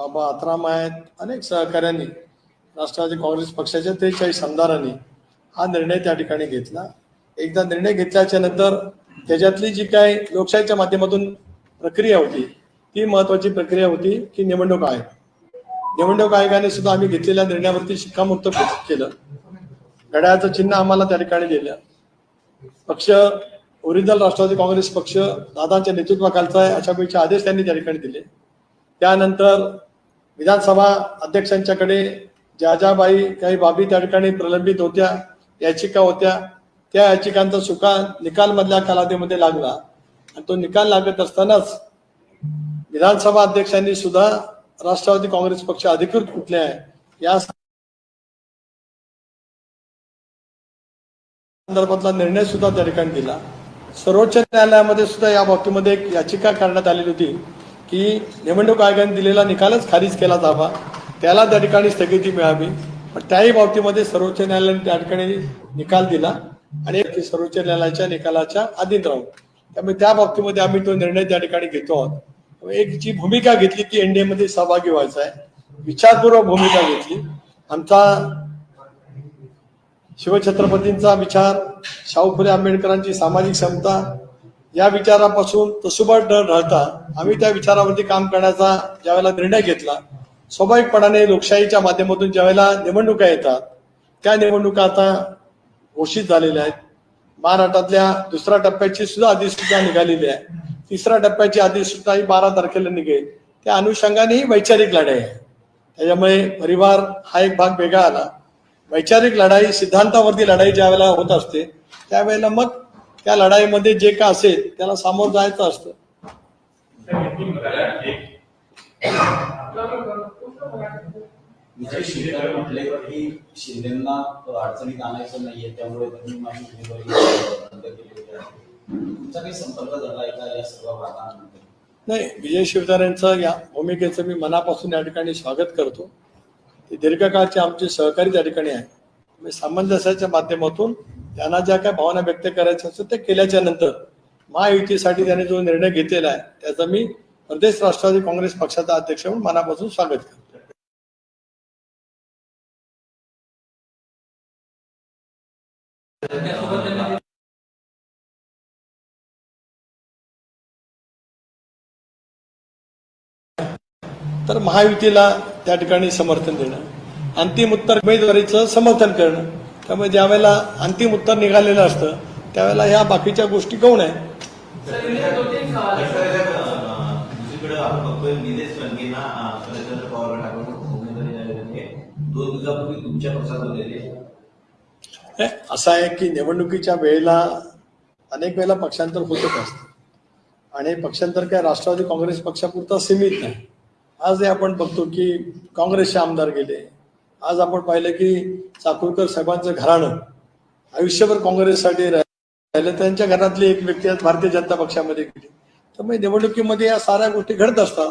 बाबा आत्राम आहेत. अनेक सहकाऱ्यांनी राष्ट्रवादी काँग्रेस पक्षाच्या त्रेचाळीस आमदारांनी हा निर्णय त्या ठिकाणी घेतला. एकदा निर्णय घेतल्याच्या नंतर त्याच्यातली जी काय लोकशाहीच्या माध्यमातून प्रक्रिया होती ती महत्वाची प्रक्रिया होती की निवडणूक आयोग. निवडणूक आयोगाने सुद्धा आम्ही घेतलेल्या निर्णयावरती शिक्कामोर्तब केलं. घड्याळाचं चिन्ह आम्हाला त्या ठिकाणी दिलं पक्ष ओरिजिनल राष्ट्रवादी काँग्रेस पक्ष दादांच्या नेतृत्वाखालचा आहे अशा पैकी आदेश त्यांनी त्या ठिकाणी दिले. त्यानंतर विधानसभा अध्यक्षांच्याकडे ज्या ज्या बाई काही बाबी त्या ठिकाणी प्रलंबित होत्या याचिका होत्या. त्या याचिकांचा सुका निकाल मधल्या कालावधीमध्ये लागला. आणि तो निकाल लागत असतानाच विधानसभा अध्यक्षांनी सुद्धा राष्ट्रवादी काँग्रेस पक्ष अधिकृत कुठले आहे या संदर्भातला निर्णय सुद्धा त्या ठिकाणी दिला. सर्वोच्च न्यायालयामध्ये सुद्धा या बाबतीमध्ये एक याचिका करण्यात आलेली होती. की निवडणूक आयोगाने दिलेला निकालच खारिज केला जावा. त्याला त्या ठिकाणी स्थगिती मिळावी. पण त्याही बाबतीमध्ये सर्वोच्च न्यायालयाने त्या ठिकाणी निकाल दिला आणि सर्वोच्च न्यायालयाच्या निकालाच्या अधीन राहू त्यामुळे त्या बाबतीमध्ये आम्ही तो निर्णय त्या ठिकाणी घेतो आहोत. एक जी भूमिका घेतली ती एनडीए मध्ये सहभागी व्हायचा आहे. विचारपूर्वक भूमिका घेतली. आमचा शिवछत्रपतींचा विचार शाहू फुले आंबेडकरांची सामाजिक क्षमता या विचारापासून तसुबळ न राहता आम्ही त्या विचारावरती काम करण्याचा ज्यावेळेला निर्णय घेतला स्वाभाविकपणाने लोकशाहीच्या माध्यमातून ज्यावेळेला निवडणुका येतात त्या निवडणुका आता घोषित झालेल्या आहेत. महाराष्ट्रातल्या दुसऱ्या टप्प्याची सुद्धा अधिसूचना निघालेली आहे. तिसऱ्या टप्प्याची अधिसूचना ही बारा तारखेला निघेल. त्या अनुषंगाने ही वैचारिक लढाई आहे. त्याच्यामुळे परिवार हा एक भाग वेगळा आला. वैचारिक लढाई सिद्धांतावरती लढाई ज्या वेळेला होत असते त्यावेळेला मग त्या लढाईमध्ये जे काय असेल त्याला सामोरं जायचं असतं. विजय शिवतारे म्हटले की शिंदेना अडचणीत आणायचं नाहीये त्यामुळे त्यांनी माझी उमेदवारी रद्द केली होती. तुमचा काही संपर्क झाला आहे का या सर्व वादानंतर नाही विजय शिवतारेंचं या भूमिकेचं मी मनापासून या ठिकाणी स्वागत करतो. ते दीर्घकाळचे आमचे सहकारी त्या ठिकाणी आहे. मी सामंजस्याच्या माध्यमातून त्यांना ज्या काय भावना व्यक्त करायच्या असतात ते केल्याच्यानंतर महायुतीसाठी त्याने जो निर्णय घेतलेला आहे त्याचा मी प्रदेश राष्ट्रवादी काँग्रेस पक्षाचा अध्यक्ष म्हणून मनापासून स्वागत करतो. तर महायुतीला त्या ठिकाणी समर्थन देणं अंतिम उत्तर उमेदवारीचं समर्थन करणं त्यामुळे ज्यावेळेला अंतिम उत्तर निघालेलं असतं त्यावेळेला ह्या बाकीच्या गोष्टी कोण आहे? हे असं आहे की निवडणुकीच्या वेळेला अनेक वेळेला पक्षांतर होतच असतं. आणि पक्षांतर काय राष्ट्रवादी काँग्रेस पक्षापुरता सीमित नाही. आज हे आपण बघतो की काँग्रेसचे आमदार गेले आज आपण पाहिलं की चाकूरकर साहेबांचं घराणं आयुष्यभर काँग्रेससाठी राहिलं त्यांच्या घरातली एक व्यक्ती आज भारतीय जनता पक्षामध्ये गेली. त्यामुळे निवडणुकीमध्ये या साऱ्या गोष्टी घडत असतात.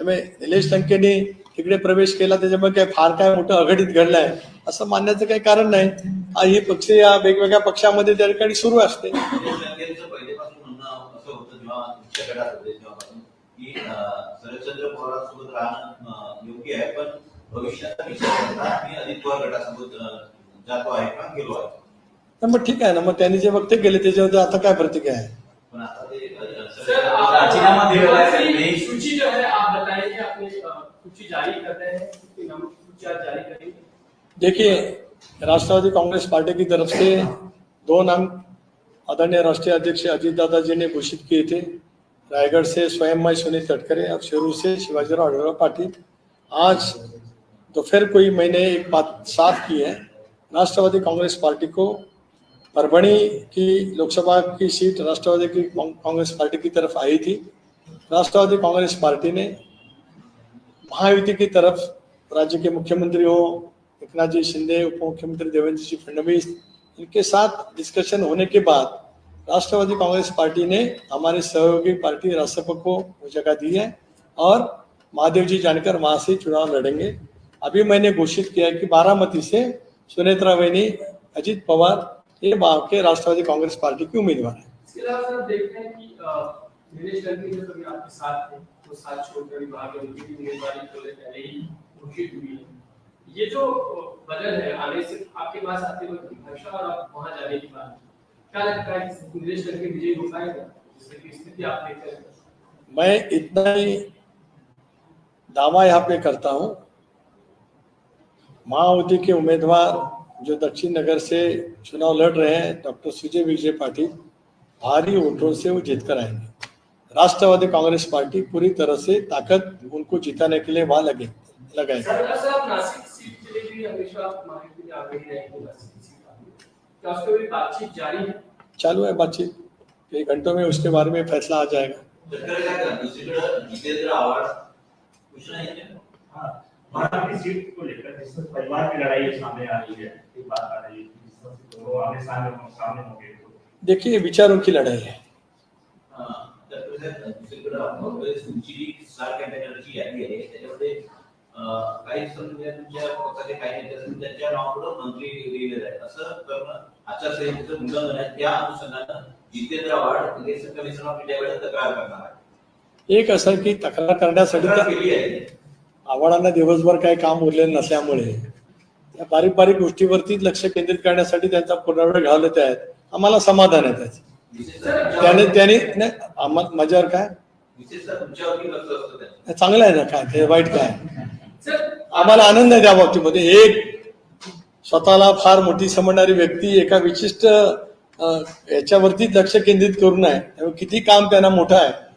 त्यामुळे निलेश लंकेने तिकडे प्रवेश केला त्याच्यामुळे काय फार काय मोठं अघटित घडलंय असं मानण्याचं काही कारण नाही. आज ही पक्ष या वेगवेगळ्या पक्षामध्ये त्या ठिकाणी सुरू असते. शरदचंद्र पवारांसोबत राहणं योग्य आहे पण भविष्याचा विचार करता मी अजित गटासोबत जातो आहे का? गेलो आहे. तर मग ठीक आहे ना मग त्यांनी जे वक्तव्य केले त्याच्यावर आता काय प्रतिक्रिया आहे? पण आता ते सर आप राजीनामा दिलेला आहे. त्यांनी. सूची जो है आप बताइए कि आपने अ, सूची जारी कर रहे हैं कितनी नामों सूची आप जारी करेंगे? देखिए राष्ट्रवादी कांग्रेस पार्टी की तरफ़ से दो नाम आदरणीय राष्ट्रीय अध्यक्ष अजीत दादा जी ने घोषित किए थे। रायगढ़ से स्वयं मैं सुनील तटकरे और शेरू से शिवाजीराव अरोड़ा पाटिल। आज दोपहर फिर कोई मैंने एक बात साफ़ की है, राष्ट्रवादी कांग्रेस पार्टी को परभणी की लोकसभा की सीट राष्ट्रवादी की कांग्रेस पार्टी की तरफ़ आई थी। राष्ट्रवादी कांग्रेस पार्टी ने महायुति की तरफ़ राज्य के मुख्यमंत्री हो एकनाथ जी शिंदे उप मुख्यमंत्री देवेंद्र जी फडणवीस, इनके साथ डिस्कशन होने के बाद राष्ट्रवादी कांग्रेस पार्टी ने हमारे सहयोगी पार्टी रासप को जगह दी है और महादेव जी जानकर वहाँ से चुनाव लड़ेंगे। अभी मैंने घोषित किया कि बारामती से सुनेत्रा वैनी अजीत पवार ये बाप के राष्ट्रवादी कांग्रेस पार्टी के उम्मीदवार है। ये जो बदल है आने से आपके पास आते वक्त और आप वहाँ जाने की बात। क्या लगता है हो पाएगा जिससे स्थिति आप मैं इतना ही दावा यहाँ पे करता हूँ माओवादी के उम्मीदवार जो दक्षिण नगर से चुनाव लड़ रहे हैं डॉक्टर सुजय विजय पाटिल भारी वोटों से वो जीत कर आएँगे। राष्ट्रवादी कांग्रेस पार्टी पूरी तरह से ताकत उनको जिताने के लिए वहाँ लगे जारी है? चालू है बातचीत। कई घंटों में उसके बारे में फैसला आ जाएगा। महाराष्ट्र की सीट को लेकर जिस पर परिवार की लड़ाई सामने आ रही है एक बात आ रही है दोनों आमने सामने सामने तो देखिए विचारों की लड़ाई है। तर कसं दुसरीकडे आपण तुमची जी स्टार कॅम्पेनरची यादी आहे त्याच्यामध्ये काही समजा तुमच्या पक्षाचे काही नेते असतील त्यांच्या नावापुढे मंत्री लिहिलेलं आहे असं आचारसंहितेचं उल्लंघन आहे त्या अनुषंगानं Jitendra Awhad Election Commission of इंडियाकडे तक्रार करणार आहे एक असं की तक्रार करण्यासाठी केली आहे आव्हाडांना दिवसभर काही काम उरलेलं नसल्यामुळे या बारीक बारीक गोष्टीवरतीच लक्ष केंद्रित करण्यासाठी त्यांचा पूर्ण वेळ घालवत आहेत. आम्हाला समाधान आहे त्याचं. त्याने त्याने नाही, माझ्यावर काय? चांगलं आहे ना काय? ते वाईट काय? आम्हाला आनंद आहे त्या बाबतीमध्ये. एक स्वतःला फार मोठी समजणारी व्यक्ती एका विशिष्ट याच्यावरतीच लक्ष केंद्रित करून आहे त्यामुळे किती काम त्यांना मोठं आहे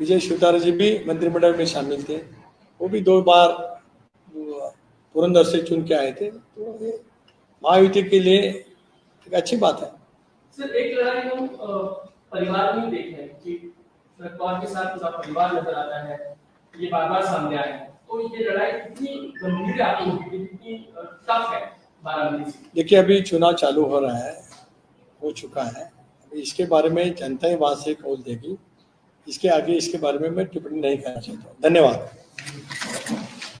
विजय शिवतारे जी भी मंत्रिमंडल में शामिल थे। वो भी दो बार पुरंदर से चुन के आए थे। तो ये महायुति के लिए एक अच्छी बात है। सर एक लड़ाई हम परिवार में देखे हैं कि के साथ पूरा परिवार नज़र आता है। ये बार बार सामने आया है। तो ये लड़ाई कितनी गंभीर लगती है, कितनी टफ है देखिए अभी चुनाव चालू हो रहा है हो चुका है। इसके बारे में जनता ही वहाँ से कौल देगी। इसके आगे इसके बारे में मैं टिप्पणी नहीं करना चाहता हूँ धन्यवाद।